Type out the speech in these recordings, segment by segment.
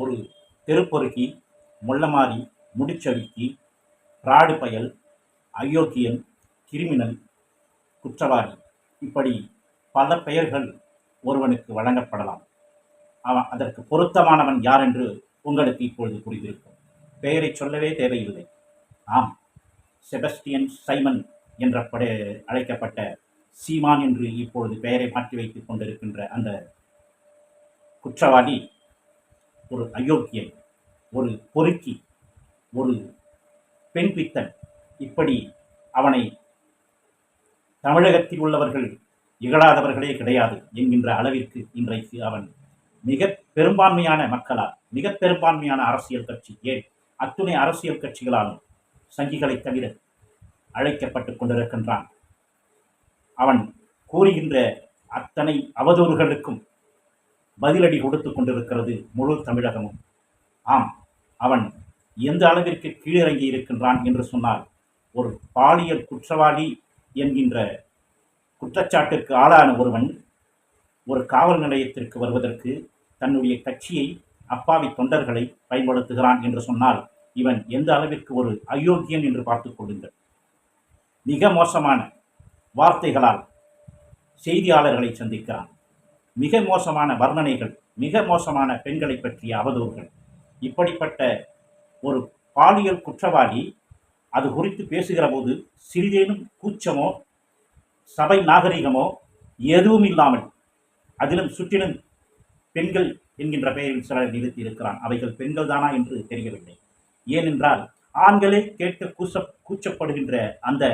ஒரு தெருப்பொறுக்கி முள்ளமாரி முடிச்சவிக்கி பிராடு பயல் அயோக்கியன் கிரிமினல் குற்றவாளி. இப்படி பல பெயர்கள் ஒருவனுக்கு வழங்கப்படலாம். அவன் அதற்கு பொருத்தமானவன் யார் என்று உங்களுக்கு இப்பொழுது புரிந்திருக்கும். பெயரை சொல்லவே தேவையில்லை. ஆம் செபஸ்டியன் சைமன் என்ற பட அழைக்கப்பட்ட சீமான் என்று இப்பொழுது பெயரை மாற்றி வைத்துக் கொண்டிருக்கின்ற அந்த குற்றவாளி ஒரு அயோக்கியன் ஒரு பொறுக்கி ஒரு பெண் பித்தன். இப்படி அவனை தமிழகத்தில் உள்ளவர்கள் இகழாதவர்களே கிடையாது என்கின்ற அளவிற்கு இன்றைக்கு அவன் மிக பெரும்பான்மையான மக்களால் மிக பெரும்பான்மையான அரசியல் கட்சி ஏன்? அத்துணை அரசியல் கட்சிகளாலும் சங்கிகளை தவிர அழைக்கப்பட்டு கொண்டிருக்கின்றான். அவன் கூறுகின்ற அத்தனை அவதூறுகளுக்கும் பதிலடி கொடுத்து கொண்டிருக்கிறது முழு தமிழகமும். ஆம் அவன் எந்த அளவிற்கு கீழிறங்கி இருக்கின்றான் என்று சொன்னால் ஒரு பாலியல் குற்றவாளி என்கின்ற குற்றச்சாட்டிற்கு ஆளான ஒருவன் ஒரு காவல் நிலையத்திற்கு வருவதற்கு தன்னுடைய கட்சியை அப்பாவி தொண்டர்களை பயன்படுத்துகிறான் என்று சொன்னால் இவன் எந்த அளவிற்கு ஒரு அயோக்கியன் என்று பார்த்துக் கொள்ளுங்கள். மிக மோசமான வார்த்தைகளால் செய்தியாளர்களை சந்திக்கிறான். மிக மோசமான வர்ணனைகள் மிக மோசமான பெண்களை பற்றிய அவதூறுகள். இப்படிப்பட்ட ஒரு பாலியல் குற்றவாளி அது குறித்து பேசுகிற போது சிறிதேனும் கூச்சமோ சபை நாகரிகமோ எதுவும் இல்லாமல் அதிலும் சுற்றிலும் பெண்கள் என்கின்ற பெயரில் சிலர் நிறுத்தி இருக்கிறான் அவைகள் பெண்கள் தானா என்று தெரியவில்லை. ஏனென்றால் ஆண்களே கேட்க கூச்ச கூச்சப்படுகின்ற அந்த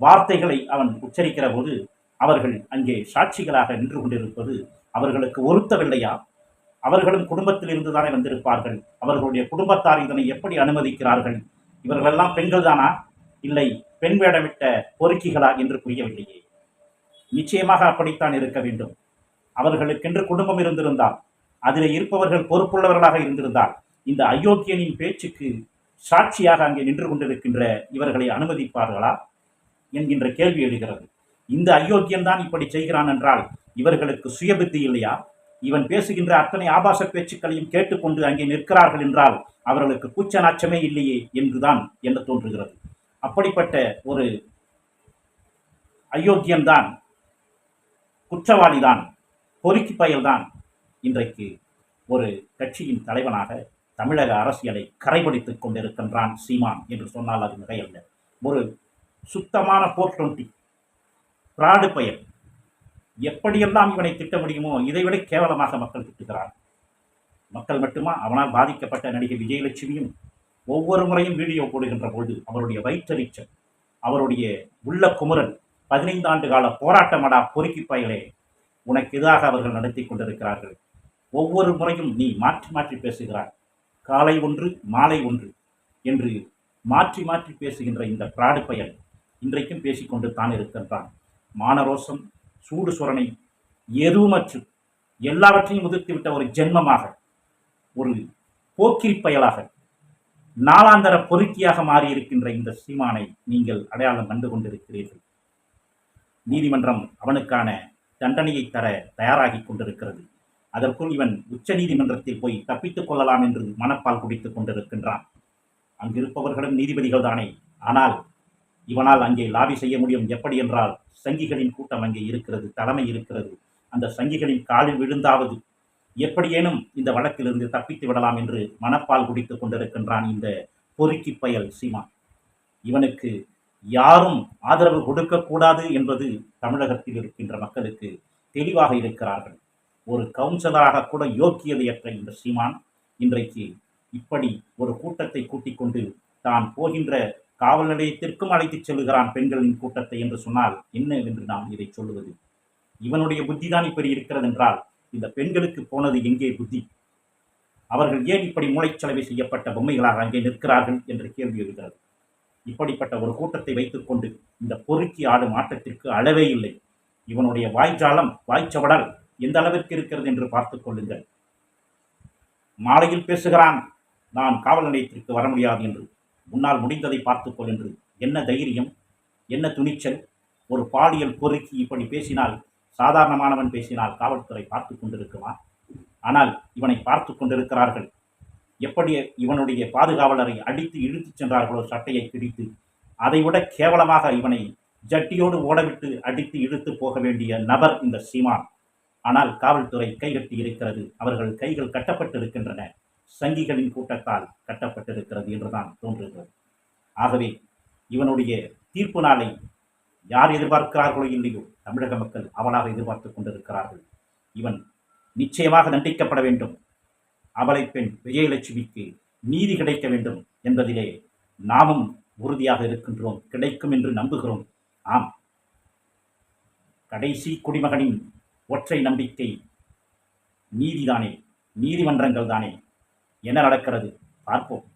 வார்த்தைகளை அவன் உச்சரிக்கிற போது அவர்கள் அங்கே சாட்சிகளாக நின்று கொண்டிருப்பது அவர்களுக்கு ஒருத்தவில்லையா? அவர்களும் குடும்பத்தில் இருந்துதானே வந்திருப்பார்கள். அவர்களுடைய குடும்பத்தார் இதனை எப்படி அனுமதிக்கிறார்கள்? இவர்களெல்லாம் பெண்கள் தானா இல்லை பெண் வேடமிட்ட பொறுக்கிகளா என்று புரியவில்லையே. நிச்சயமாக அப்படித்தான் இருக்க வேண்டும். அவர்களுக்கென்று குடும்பம் இருந்திருந்தால் அதில் இருப்பவர்கள் பொறுப்புள்ளவர்களாக இருந்திருந்தால் இந்த அயோக்கியனின் பேச்சுக்கு சாட்சியாக அங்கே நின்று கொண்டிருக்கின்ற இவர்களை அனுமதிப்பார்களா? என்கின்ற கேள்வி எழுகிறது. இந்த அயோக்கியன் தான் இப்படி செய்கிறான் என்றால் இவர்களுக்கு சுயபுத்தி இல்லையா? இவன் பேசுகின்ற அத்தனை ஆபாச பேச்சுக்களையும் கேட்டுக்கொண்டு அங்கே நிற்கிறார்கள் என்றால் அவர்களுக்கு கூச்ச நாச்சமே இல்லையே என்றுதான் என்று தோன்றுகிறது. அப்படிப்பட்ட ஒரு அயோக்கியன்தான் குற்றவாளிதான் பொறுக்கி பயல்தான் இன்றைக்கு ஒரு கட்சியின் தலைவனாக தமிழக அரசியலை கரைபிடித்துக் கொண்டிருக்கின்றான் சீமான் என்று சொன்னால் அது மிகையல்ல ஒரு சுத்தமான போர் டுவெண்ட்டி பிராடு பயல் எப்படியெல்லாம் இவனை திட்ட முடியுமோ இதைவிட கேவலமாக மக்கள் திட்டுகிறார் மக்கள் மட்டுமா? அவனால் பாதிக்கப்பட்ட நடிகை விஜயலட்சுமியும் ஒவ்வொரு முறையும் வீடியோ போடுகின்ற பொழுது அவருடைய வயிற்றறிச்சல் அவருடைய உள்ள குமரன் பதினைந்து ஆண்டு கால போராட்டமடா பொறுக்கி பயலே உனக்கு எதிராக அவர்கள் நடத்தி கொண்டிருக்கிறார்கள். ஒவ்வொரு முறையும் நீ மாற்றி மாற்றி பேசுகிறாய். காலை ஒன்று மாலை ஒன்று என்று மாற்றி மாற்றி பேசுகின்ற இந்த பிராடு பயல் இன்றைக்கும் பேசிக்கொண்டு தான் இருக்கின்றான். மானரோசம் சூடு சுரணை எதுவுமற்று எல்லாவற்றையும் உதிர்த்துவிட்ட ஒரு ஜென்மமாக ஒரு போக்கிரி பயலாக நாளாந்தர பொறுக்கியாக மாறியிருக்கின்ற இந்த சீமானை நீங்கள் அடையாளம் கண்டு கொண்டிருக்கிறீர்கள். நீதிமன்றம் அவனுக்கான தண்டனையை தர தயாராகி கொண்டிருக்கிறது. அதற்குள் இவன் உச்ச நீதிமன்றத்தில் போய் தப்பித்துக் கொள்ளலாம் என்று மனப்பால் குடித்துக் கொண்டிருக்கின்றான். அங்கிருப்பவர்களும் நீதிபதிகள் தானே ஆனால் இவனால் அங்கே லாபி செய்ய முடியும். எப்படி என்றால் சங்கிகளின் கூட்டம் அங்கே இருக்கிறது தலைமை இருக்கிறது. அந்த சங்கிகளின் காலில் விழுந்தாவது எப்படியேனும் இந்த வழக்கிலிருந்து தப்பித்து விடலாம் என்று மனப்பால் குடித்துக் கொண்டிருக்கின்றான் இந்த பொறுக்கி பயல் சீமான். இவனுக்கு யாரும் ஆதரவு கொடுக்கக்கூடாது என்பது தமிழகத்தில் இருக்கின்ற மக்களுக்கு தெளிவாக இருக்கிறார்கள். ஒரு கவுன்சிலராக கூட யோக்கியதையற்ற இந்த சீமான் இன்றைக்கு இப்படி ஒரு கூட்டத்தை கூட்டிக் கொண்டு தான் போகின்ற காவல் நிலையத்திற்கும் அழைத்துச் செல்லுகிறான் பெண்களின் கூட்டத்தை என்று சொன்னால் என்ன என்று நாம் இதை சொல்லுவது? இவனுடைய புத்திதான் இப்படி இருக்கிறது என்றால் இந்த பெண்களுக்கு போனது எங்கே புத்தி? அவர்கள் ஏன் இப்படி மூளைச்சலவை செய்யப்பட்ட பொம்மைகளாக அங்கே நிற்கிறார்கள் என்று கேள்வி எழுகிறது. இப்படிப்பட்ட ஒரு கூட்டத்தை வைத்துக்கொண்டு இந்த பொறுக்கி ஆடும் ஆட்டத்திற்கு அளவே இல்லை. இவனுடைய வாய்ஜாலம் வாய்ச்சவடல் எந்த அளவிற்கு இருக்கிறது என்று பார்த்துக் கொள்ளுங்கள். மாலையில் பேசுகிறான். நான் காவல் நிலையத்திற்கு வர முடியாது என்று. உன்னால் முடிந்ததை பார்த்துக்கொள் என்று. என்ன தைரியம்? என்ன துணிச்சல்? ஒரு பாலியல் பொறுக்கி இப்படி பேசினால் சாதாரணமானவன் பேசினால் காவல்துறை பார்த்து கொண்டிருக்குமா? ஆனால் இவனை பார்த்து கொண்டிருக்கிறார்கள். எப்படி இவனுடைய பாதுகாவலரை அடித்து இழுத்துச் சென்றார்களோ சட்டையை பிடித்து அதைவிட கேவலமாக இவனை ஜட்டியோடு ஓடவிட்டு அடித்து இழுத்து போக வேண்டிய நபர் இந்த சீமான். ஆனால் காவல்துறை கைகட்டி இருக்கிறது. அவர்கள் கைகள் கட்டப்பட்டிருக்கின்றன. சங்கிகளின் கூட்டத்தால் கட்டப்பட்டிருக்கிறது என்றுதான் தோன்றுகிறது. ஆகவே இவனுடைய தீர்ப்பு நாளை யார் எதிர்பார்க்கிறார்களோ இல்லையோ தமிழக மக்கள் அவலாக எதிர்பார்த்துக் கொண்டிருக்கிறார்கள். இவன் நிச்சயமாக தண்டிக்கப்பட வேண்டும். அவளை பெண் விஜயலட்சுமிக்கு நீதி கிடைக்க வேண்டும் என்பதிலே நாமும் உறுதியாக இருக்கின்றோம். கிடைக்கும் என்று நம்புகிறோம். ஆம். கடைசி குடிமகனின் ஒற்றை நம்பிக்கை நீதிதானே? நீதிமன்றங்கள் தானே? என்ன நடக்கிறது? பார்ப்போம்.